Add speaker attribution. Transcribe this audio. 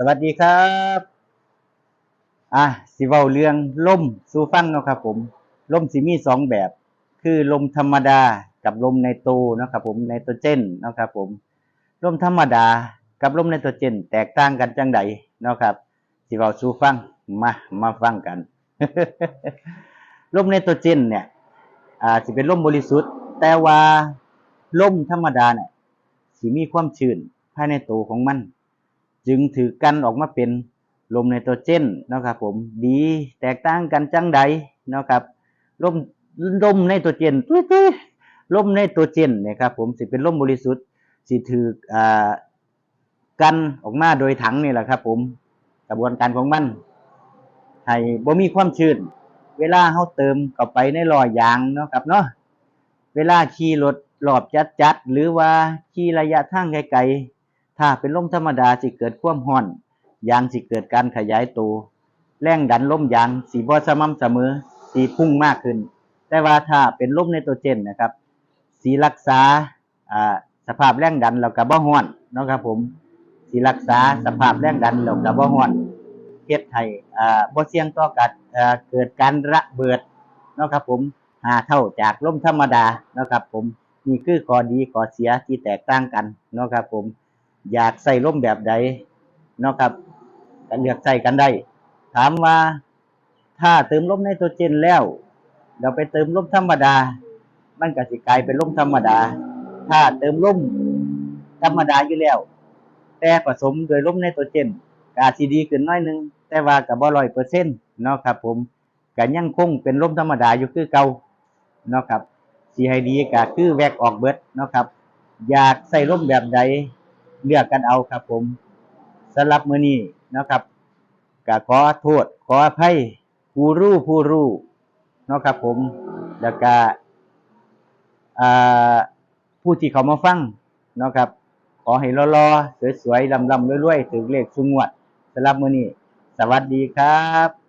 Speaker 1: สวัสดีครับ อะสิเว้าเรื่องลมสู่ฟังเนาะครับ ผมลมสิมีสองแบบ คือลมธรรมดากับลมไนโตรเนะครับ ผมไนโตรเจนนะครับผมลมธรรมดากับลมไนโตรเจน แตกต่างกันจังใดเนาะครับสิเว้าสู่ฟังมามาฟังกันลมไนโตรเจน เนี่ย อ่าสิเป็นลมบริสุทธิ์ แต่ว่าลมธรรมดาเนี่ยสิมีความชื้นภายในตัวของมัน จึงถือกันออกมาเป็นลมไนโตรเจนนะครับผมดีแตกต่างกันจังใดนะครับลมลมไนโตรเจนตุ้ยตุ้ยลมไนโตรเจนนี่ยครับผมสิเป็นลมบริสุทธิ์สิถืออ่ากันออกมาโดยถังนี่แหละครับ ผมกระบวนการของมันให้บ่มีความชื้นเวลาเฮาเติมเข้าไปในล้อยางเนาะครับเนาะเวลาขี่รถรอบจัดๆหรือว่าขี่ระยะทางไกลๆ ถ้าเป็นลมธรรมดาสิเกิดความร้อน ยางสิเกิดการขยายตัว แรงดันลมยางสีบ่สม่ำเสมอ สีพุ่งมากขึ้น แต่ว่าถ้าเป็นลมไนโตรเจนนะครับ สีรักษาสภาพแรงดันแล้วก็บ่ร้อนนะครับผม สีรักษาสภาพแรงดันแล้วก็บ่ร้อนเฮ็ดให้อ่าบ่เสี่ยงต่อการเกิดการระเบิดนะครับผมหาเท่าจากลมธรรมดานะครับผมนี่คือข้อดีข้อเสียที่แตกต่างกันนะครับผม อยากใส่ลมแบบใดเนาะครับก็เลือกใส่กันได้ ถามว่าถ้าเติมลมไนโตรเจนแล้ว เราไปเติมลมธรรมดา มันก็สิกลายเป็นลมธรรมดา ถ้าเติมลมธรรมดาอยู่แล้ว แต่ผสมโดยลมไนโตรเจนก็อาจสิดีขึ้นน้อยนึง แต่ว่าก็บ่ร้อยเปอร์เซ็นต์เนาะครับ ผมก็ยังคงเป็นลมธรรมดาอยู่คือเก่าเนาะครับสิให้ดีก็คือแวกออกเบิดเนาะครับ อยากใส่ลมแบบใด เลือกกันเอาครับ ผมสำหรับมื้อนี้นะครับก็ขอโทษ ขออภัยผู้รู้ผู้รู้เนาะครับ ผมแล้วก็ผู้ที่เขามาฟังเนาะครับ ขอให้รอๆสวยๆลำๆรวยๆถึงเลขสุงวดสำหรับมื้อนี้ สวัสดีครับ